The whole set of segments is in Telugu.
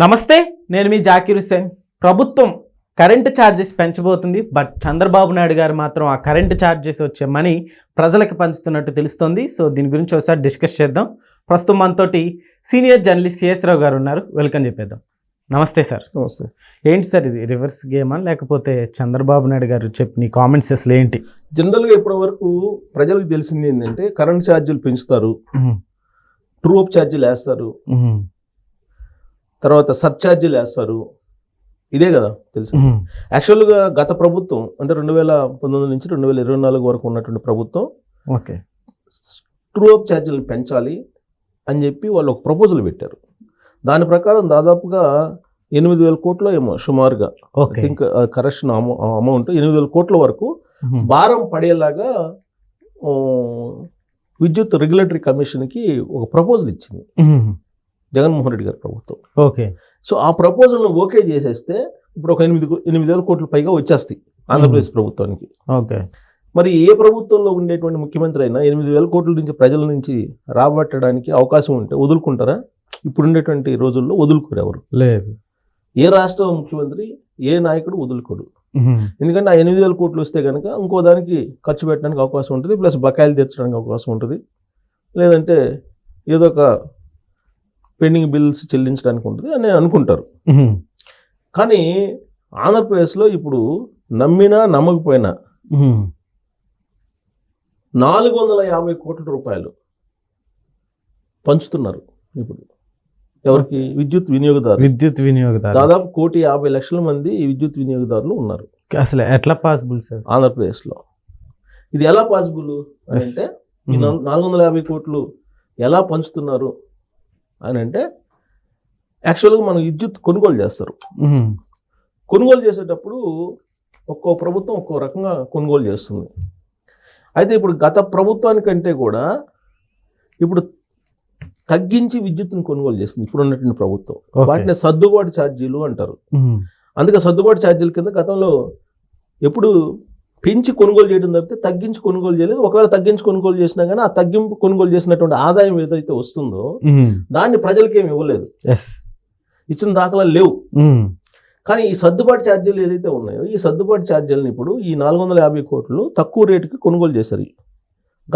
నమస్తే నేను మీ జాకీర్ హుసేన్ ప్రభుత్వం కరెంటు ఛార్జెస్ పెంచబోతుంది బట్ చంద్రబాబు నాయుడు గారు మాత్రం ఆ కరెంటు ఛార్జెస్ వచ్చే మనీ ప్రజలకు పంచుతున్నట్టు తెలుస్తోంది. సో దీని గురించి ఒకసారి డిస్కస్ చేద్దాం. ప్రస్తుతం మనతోటి సీనియర్ జర్నలిస్ట్ సిఎస్ రావు గారు ఉన్నారు. వెల్కమ్ చెప్పేద్దాం. నమస్తే సార్. నమస్తే. ఏంటి సార్ ఇది? రివర్స్ గేమా? లేకపోతే చంద్రబాబు నాయుడు గారు చెప్పిన కామెంట్స్ అసలు ఏంటి? జనరల్గా ఇప్పటి వరకు ప్రజలకు తెలిసింది ఏంటంటే కరెంట్ ఛార్జీలు పెంచుతారు. ట్రూ అప్ ఛార్జీలు వేస్తారు. తర్వాత సబ్ ఛార్జీలు వేస్తారు. ఇదే కదా తెలుసు? యాక్చువల్గా గత ప్రభుత్వం అంటే రెండు వేల పంతొమ్మిది నుంచి రెండు వేల ఇరవై నాలుగు వరకు ఉన్నటువంటి ప్రభుత్వం ఓకే. ట్రూ అప్ ఛార్జీలను పెంచాలి అని చెప్పి వాళ్ళు ఒక ప్రపోజల్ పెట్టారు. దాని ప్రకారం దాదాపుగా ఎనిమిది వేల కోట్లు ఏమో సుమారుగా. I okay. Think correction amount ఎనిమిది వేల కోట్ల వరకు భారం పడేలాగా విద్యుత్ రెగ్యులేటరీ కమిషన్కి ఒక ప్రపోజల్ ఇచ్చింది. జగన్మోహన్ రెడ్డి గారి ప్రభుత్వం. ఓకే. సో ఆ ప్రపోజల్ను ఓకే చేసేస్తే ఇప్పుడు ఒక ఎనిమిది ఎనిమిది వేల కోట్ల పైగా వచ్చేస్తాయి ఆంధ్రప్రదేశ్ ప్రభుత్వానికి. ఓకే. మరి ఏ ప్రభుత్వంలో ఉండేటువంటి ముఖ్యమంత్రి అయినా ఎనిమిది వేల కోట్ల నుంచి ప్రజల నుంచి రాబట్టడానికి అవకాశం ఉంటే వదులుకుంటారా? ఇప్పుడు ఉండేటువంటి రోజుల్లో వదులుకోరు ఎవరు. లేదు. ఏ రాష్ట్ర ముఖ్యమంత్రి ఏ నాయకుడు వదులుకోడు. ఎందుకంటే ఆ ఎనిమిది వేల కోట్లు వస్తే కనుక ఇంకో దానికి ఖర్చు పెట్టడానికి అవకాశం ఉంటుంది ప్లస్ బకాయిలు తీర్చడానికి అవకాశం ఉంటుంది. లేదంటే ఏదో ఒక పెండింగ్ బిల్స్ చెల్లించడానికి ఉంటుంది అని అనుకుంటారు. కానీ ఆంధ్రప్రదేశ్లో ఇప్పుడు నమ్మినా నమ్మకపోయినా నాలుగు వందల యాభై కోట్ల రూపాయలు పంచుతున్నారు ఇప్పుడు. ఎవరికి? విద్యుత్ వినియోగదారులు. విద్యుత్ వినియోగదారు దాదాపు కోటి యాభై లక్షల మంది విద్యుత్ వినియోగదారులు ఉన్నారు. అసలు ఎట్లా పాసిబుల్ సార్? ఆంధ్రప్రదేశ్లో. ఇది ఎలా పాసిబుల్. అంటే నాలుగు వందల యాభై కోట్లు ఎలా పంచుతున్నారు? అని అంటే యాక్చువల్గా మనం విద్యుత్ కొనుగోలు చేస్తారు. కొనుగోలు చేసేటప్పుడు ఒక్కో ప్రభుత్వం ఒక్కో రకంగా కొనుగోలు చేస్తుంది. అయితే ఇప్పుడు గత ప్రభుత్వానికంటే కూడా ఇప్పుడు తగ్గించి విద్యుత్తును కొనుగోలు చేస్తుంది ఇప్పుడు ఉన్నటువంటి ప్రభుత్వం వాటిని సర్దుబాటు ఛార్జీలు అంటారు. అందుకే సర్దుబాటు ఛార్జీల కింద గతంలో ఎప్పుడు పెంచి కొనుగోలు చేయడం తప్పితే తగ్గించి కొనుగోలు చేయలేదు. ఒకవేళ తగ్గించి కొనుగోలు చేసినా కానీ ఆ తగ్గింపు కొనుగోలు చేసినటువంటి ఆదాయం ఏదైతే వస్తుందో దాన్ని ప్రజలకి ఏమి ఇవ్వలేదు. ఇచ్చిన దాఖలాలు లేవు. కానీ ఈ సర్దుబాటు ఛార్జీలు ఏదైతే ఉన్నాయో ఈ సర్దుబాటు ఛార్జీలను ఇప్పుడు ఈ నాలుగు వందల యాభై కోట్లు తక్కువ రేటుకి కొనుగోలు చేశారు.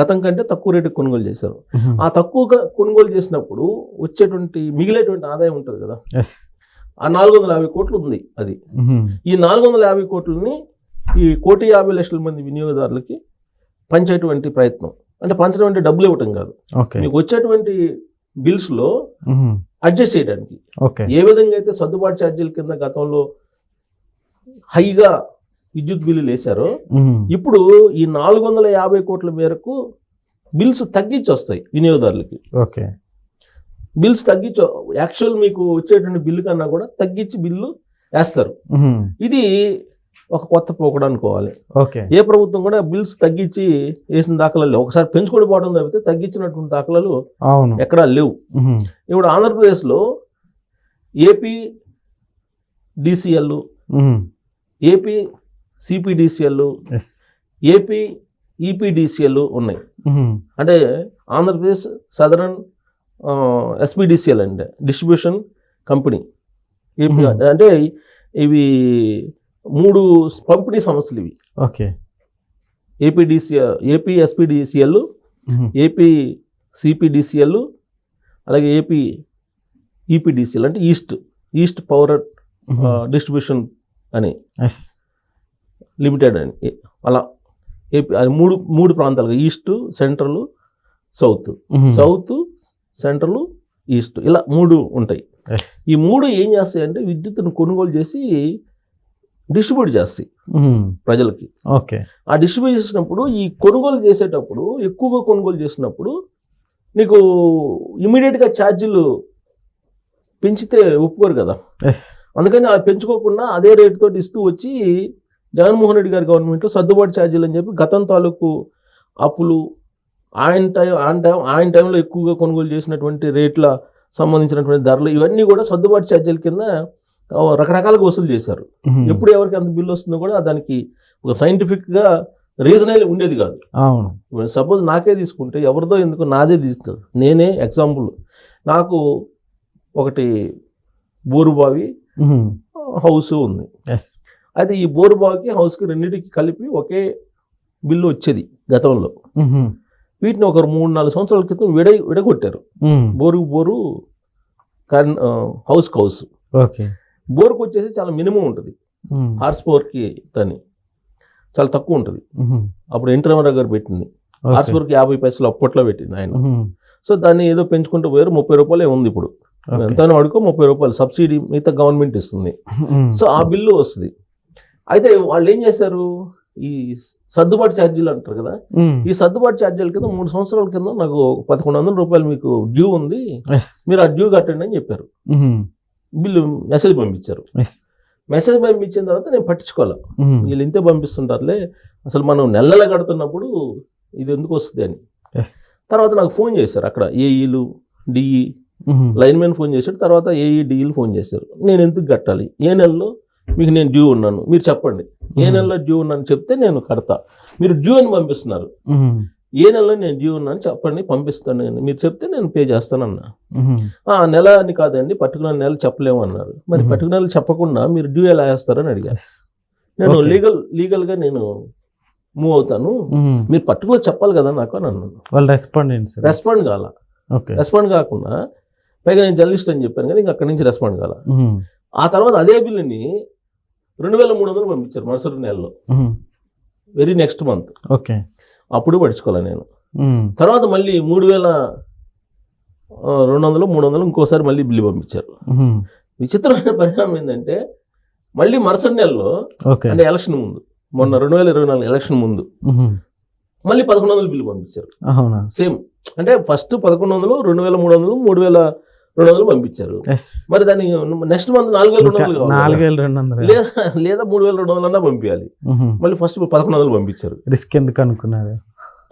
గతం కంటే తక్కువ రేటుకి కొనుగోలు చేశారు. ఆ తక్కువగా కొనుగోలు చేసినప్పుడు వచ్చేటువంటి మిగిలేటువంటి ఆదాయం ఉంటుంది కదా. ఆ నాలుగు వందల యాభై కోట్లు ఉంది అది. ఈ నాలుగు వందల యాభై కోట్లని ఈ కోటి యాభై లక్షల మంది వినియోగదారులకి పంచేటువంటి ప్రయత్నం. అంటే పంచడం అంటే డబ్బులు ఇవ్వటం కాదు. మీకు వచ్చేటువంటి బిల్స్లో అడ్జస్ట్ చేయడానికి ఏ విధంగా అయితే సర్దుబాటు ఛార్జీల కింద గతంలో హైగా విద్యుత్ బిల్లులు వేశారో ఇప్పుడు ఈ నాలుగు వందల యాభై కోట్ల మేరకు బిల్స్ తగ్గించి వస్తాయి వినియోగదారులకి. ఓకే. బిల్స్ తగ్గించి యాక్చువల్ మీకు వచ్చేటువంటి బిల్లు కన్నా కూడా తగ్గించి బిల్లు వేస్తారు. ఇది ఒక కొత్త పోకడ అనుకోవాలి. ఓకే. ఏ ప్రభుత్వం కూడా బిల్స్ తగ్గించి వేసిన దాఖలాలు లేవు. ఒకసారి పెంచుకొని పోవడం తప్పితే తగ్గించినటువంటి దాఖలాలు అవును. ఎక్కడా లేవు. ఇప్పుడు ఆంధ్రప్రదేశ్లో AP DCL AP CPDCL AP EPDCL ఉన్నాయి. అంటే ఆంధ్రప్రదేశ్ సదరన్ ఎస్పీడిసిఎల్ అంటే డిస్ట్రిబ్యూషన్ కంపెనీ. అంటే ఇవి మూడు పంపిణీ సంస్థలు ఇవి. Okay. APDCL AP SPDCL AP CPDCL అలాగే ఏపీ ఈపీడిసిఎల్ అంటే ఈస్ట్ ఈస్ట్ పవర్ డిస్ట్రిబ్యూషన్ అని లిమిటెడ్ అని. అలా ఏపీ అది మూడు మూడు ప్రాంతాలుగా east central south. South central east ఇలా మూడు ఉంటాయి. ఈ మూడు ఏం చేస్తాయి అంటే విద్యుత్తును కొనుగోలు చేసి డిస్ట్రిబ్యూట్ చేస్తాయి ప్రజలకి. ఓకే. ఆ డిస్ట్రిబ్యూట్ చేసినప్పుడు ఈ కొనుగోలు చేసేటప్పుడు ఎక్కువగా కొనుగోలు చేసినప్పుడు నీకు ఇమీడియట్గా ఛార్జీలు పెంచితే ఒప్పుకోరు కదా. అందుకని ఆ పెంచుకోకుండా అదే రేటుతో ఇస్తూ వచ్చి జగన్మోహన్ రెడ్డి గారి గవర్నమెంట్లో సర్దుబాటు ఛార్జీలు అని చెప్పి గతం తాలూకు అప్పులు ఆయన టైం ఆయన టైం ఆయన టైంలో ఎక్కువగా కొనుగోలు చేసినటువంటి రేట్ల సంబంధించినటువంటి ధరలు ఇవన్నీ కూడా సర్దుబాటు ఛార్జీల కింద రకరకాలుగా వసూలు చేశారు. ఎప్పుడు ఎవరికి ఎంత బిల్లు వస్తుందో కూడా దానికి ఒక సైంటిఫిక్గా రీజన్ అయితే ఉండేది కాదు. అవును. సపోజ్ నాకే తీసుకుంటే ఎవరిదో ఎందుకు నాదే తీస్తారు నేనే ఎగ్జాంపుల్ నాకు ఒకటి బోరు బావి హౌస్ ఉంది. అయితే ఈ బోరు బావికి హౌస్కి రెండింటికి కలిపి ఒకే బిల్లు వచ్చేది గతంలో. వీటిని ఒక మూడు నాలుగు సంవత్సరాల క్రితం విడ విడగొట్టారు. Bore bore current house house okay. బోర్కి వచ్చేసి చాలా మినిమం ఉంటుంది. హార్స్ పవర్కి తని చాలా తక్కువ ఉంటుంది. అప్పుడు ఎన్టీ రామారావు గారు పెట్టింది. హార్స్ పవర్కి యాభై పైసలు అప్పట్లో పెట్టింది ఆయన. సో దాన్ని ఏదో పెంచుకుంటూ పోయారు. ముప్పై రూపాయలే ఉంది ఇప్పుడు. ఎంతైనా అడుకో ముప్పై రూపాయలు. సబ్సిడీ మిగతా గవర్నమెంట్ ఇస్తుంది. సో ఆ బిల్లు వస్తుంది. అయితే వాళ్ళు ఏం చేశారు? ఈ సర్దుబాటు ఛార్జీలు అంటారు కదా? ఈ సర్దుబాటు ఛార్జీల కింద మూడు సంవత్సరాల కింద నాకు పదకొండు వందల రూపాయలు మీకు డ్యూ ఉంది. మీరు ఆ డ్యూ కట్టండి అని చెప్పారు. బిల్లు మెసేజ్ పంపించారు. మెసేజ్ పంపించిన తర్వాత నేను పట్టించుకోవాలి వీళ్ళు ఇంతే పంపిస్తుంటారులే. అసలు మనం నెల నెల కడుతున్నప్పుడు ఇది ఎందుకు వస్తుంది అని. ఎస్ తర్వాత నాకు ఫోన్ చేశారు అక్కడ ఏఈలు డిఈ. లైన్మెన్ ఫోన్ చేశాడు తర్వాత ఏఈ డిఈలు ఫోన్ చేశారు. నేను ఎందుకు కట్టాలి? ఏ నెలలో మీకు నేను డ్యూ ఉన్నాను మీరు చెప్పండి. ఏ నెలలో డ్యూ ఉన్నాను చెప్తే నేను కడతా. మీరు డ్యూ అని పంపిస్తున్నారు. ఏ నెలలో నేను డ్యూ ఉన్నాను చెప్పండి పంపిస్తాను నేను. మీరు చెప్తే నేను పే చేస్తానన్నా. ఆ నెల అని కాదండి పర్టికులర్ నెల చెప్పలేము అన్నారు. మరి. పర్టికులర్ చెప్పకుండా మీరు డ్యూ ఎలా వేస్తారని అడిగారు. ఎస్ నేను. లీగల్ లీగల్గా నేను మూవ్ అవుతాను. మీరు పర్టికులర్ చెప్పాలి కదా నాకు అని అన్నాను. వాళ్ళు రెస్పాండ్ రెస్పాండ్ కాల. రెస్పాండ్ కాకుండా పైగా నేను జర్నలిస్ట్ అని చెప్పాను కదా ఇంకా అక్కడి నుంచి రెస్పాండ్ కాల. ఆ తర్వాత అదే బిల్లుని రెండు వేల మూడు వందలు పంపించారు మరుసటి నెలలో. Very next month. ఓకే. అప్పుడు పడుచుకోలే నేను. తర్వాత మళ్ళీ మూడు వేల రెండు వందలు మూడు వందలు ఇంకోసారి మళ్ళీ బిల్లు పంపించారు. విచిత్రమైన పరిణామం ఏంటంటే మళ్ళీ మరుసటి నెలలో ఓకే. అంటే ఎలక్షన్ ముందు మొన్న రెండు వేల ఇరవై నాలుగు ఎలక్షన్ ముందు మళ్ళీ పదకొండు వందలు బిల్లు పంపించారు. సేమ్. అంటే ఫస్ట్ పదకొండు వందలు రెండు వేల మూడు వందలు మూడు వేల రెండు వందలు పంపించారు మరి దాన్ని నెక్స్ట్ మంత్ నాలుగు వేల రెండు వందలు నాలుగు. వేల రెండు వందలు లేదా మూడు వేల రెండు వందలన్నా పంపించాలి మళ్ళీ ఫస్ట్ పదకొండు వందలు పంపించారు. రిస్క్ ఎందుకు అనుకున్నారు?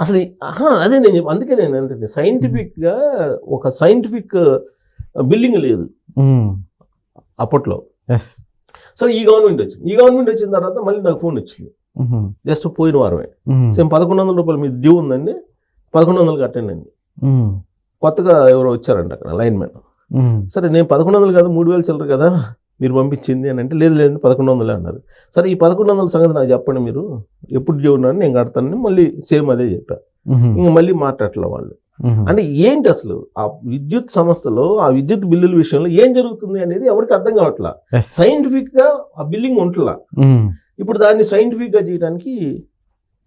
అసలు అదే నేను చెప్ప- అందుకే నేను అంటే సైంటిఫిక్గా ఒక సైంటిఫిక్ బిల్డింగ్ లేదు. అప్పట్లో. ఎస్ సో ఈ గవర్నమెంట్ వచ్చింది. ఈ గవర్నమెంట్ వచ్చిన తర్వాత మళ్ళీ నాకు ఫోన్ వచ్చింది. జస్ట్ పోయిన వారమే. సేమ్ పదకొండు వందల రూపాయలు మీద డ్యూ ఉందండి. పదకొండు వందలు కట్టండి అండి కొత్తగా ఎవరో వచ్చారంట అక్కడ లైన్ మ్యాన్ సరే నేను పదకొండు వందలు కదా మూడు వేలు చిల్లరు కదా మీరు పంపించింది అని అంటే లేదు లేదు పదకొండు వందలే అన్నారు. సరే ఈ పదకొండు వందల సంగతి నాకు చెప్పండి మీరు. ఎప్పుడు ఉన్నాను నేను కడతానని మళ్ళీ సేమ్ అదే చెప్పా. ఇంక మళ్ళీ మాట్లాడలే వాళ్ళు. అంటే ఏంటి అసలు? ఆ విద్యుత్ సంస్థలో ఆ విద్యుత్ బిల్లుల విషయంలో ఏం జరుగుతుంది అనేది ఎవరికి అర్థం కావట్లా? సైంటిఫిక్గా ఆ బిల్లింగ్ ఉంటలా? ఇప్పుడు దాన్ని సైంటిఫిక్గా చేయడానికి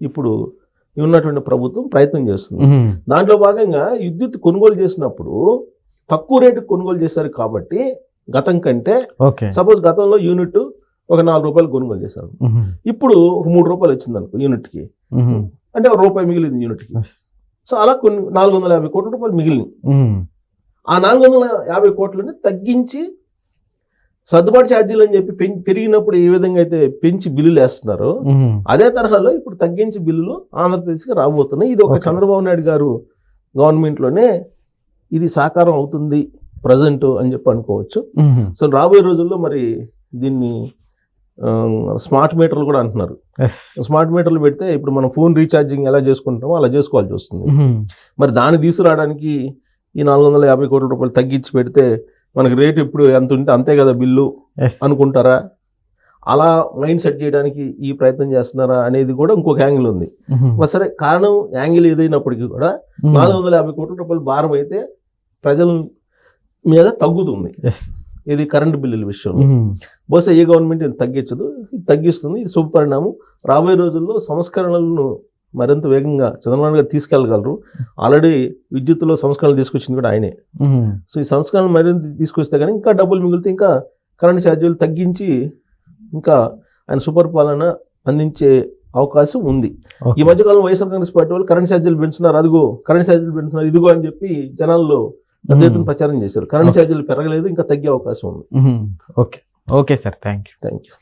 ఇప్పుడు ఉన్నటువంటి ప్రభుత్వం ప్రయత్నం చేస్తుంది. దాంట్లో భాగంగా విద్యుత్ కొనుగోలు చేసినప్పుడు తక్కువ రేటుకు కొనుగోలు చేశారు కాబట్టి గతం కంటే సపోజ్ గతంలో యూనిట్ ఒక నాలుగు రూపాయలు కొనుగోలు చేశారు. ఇప్పుడు ఒక మూడు రూపాయలు వచ్చింది అనుకో యూనిట్కి. అంటే ఒక రూపాయి మిగిలింది యూనిట్కి. సో అలా కొన్ని నాలుగు వందల యాభై కోట్ల రూపాయలు మిగిలింది. ఆ నాలుగు వందల యాభై కోట్లని తగ్గించి సర్దుబాటు ఛార్జీలు అని చెప్పి పెరిగినప్పుడు ఏ విధంగా అయితే పెంచి బిల్లులు వేస్తున్నారో అదే తరహాలో ఇప్పుడు తగ్గించి బిల్లులు ఆంధ్రప్రదేశ్కి రాబోతున్నాయి. ఇది ఒక. చంద్రబాబు నాయుడు గారు గవర్నమెంట్లోనే ఇది సాకారం అవుతుంది ప్రజెంట్ అని చెప్పి అనుకోవచ్చు. సో రాబోయే రోజుల్లో మరి దీన్ని స్మార్ట్ మీటర్లు కూడా అంటున్నారు. స్మార్ట్ మీటర్లు పెడితే ఇప్పుడు మనం ఫోన్ రీఛార్జింగ్ ఎలా చేసుకుంటామో అలా చేసుకోవాల్సి వస్తుంది. మరి దాన్ని తీసుకురావడానికి ఈ నాలుగు వందల యాభై కోట్ల రూపాయలు తగ్గించి పెడితే మనకి రేట్ ఇప్పుడు ఎంత ఉంటే అంతే కదా బిల్లు అనుకుంటారా? అలా మైండ్ సెట్ చేయడానికి ఈ ప్రయత్నం చేస్తున్నారా అనేది కూడా ఇంకొక యాంగిల్ ఉంది. సరే కారణం యాంగిల్ ఏదైనప్పటికీ కూడా నాలుగు వందల యాభై కోట్ల రూపాయలు భారం అయితే ప్రజల మీద తగ్గుతుంది. ఎస్ ఇది కరెంట్ బిల్లుల విషయంలో. బహుశా ఏ గవర్నమెంట్ ఇది తగ్గించదు. ఇది తగ్గిస్తుంది. ఇది శుభపరిణామం రాబోయే రోజుల్లో సంస్కరణలను మరింత వేగంగా చంద్రబాబు గారు తీసుకెళ్ళగలరు. ఆల్రెడీ విద్యుత్తులో సంస్కరణలు తీసుకొచ్చింది కూడా ఆయనే. సో ఈ సంస్కరణలు మరింత తీసుకొస్తే కానీ ఇంకా డబ్బులు మిగిలితే ఇంకా కరెంట్ ఛార్జీలు తగ్గించి ఇంకా ఆయన సుపరిపాలన అందించే అవకాశం ఉంది. ఈ మధ్యకాలం వైఎస్ఆర్ కాంగ్రెస్ పార్టీ వాళ్ళు కరెంట్ ఛార్జీలు పెంచుతున్నారు. అదిగో కరెంట్ ఛార్జీలు పెంచుతున్నారు. ఇదిగో అని చెప్పి జనాల్లో పెద్ద ఎత్తున ప్రచారం చేశారు. కరెంట్. ఛార్జీలు పెరగలేదు ఇంకా తగ్గే అవకాశం ఉంది. Okay. Okay sir. Thank you thank you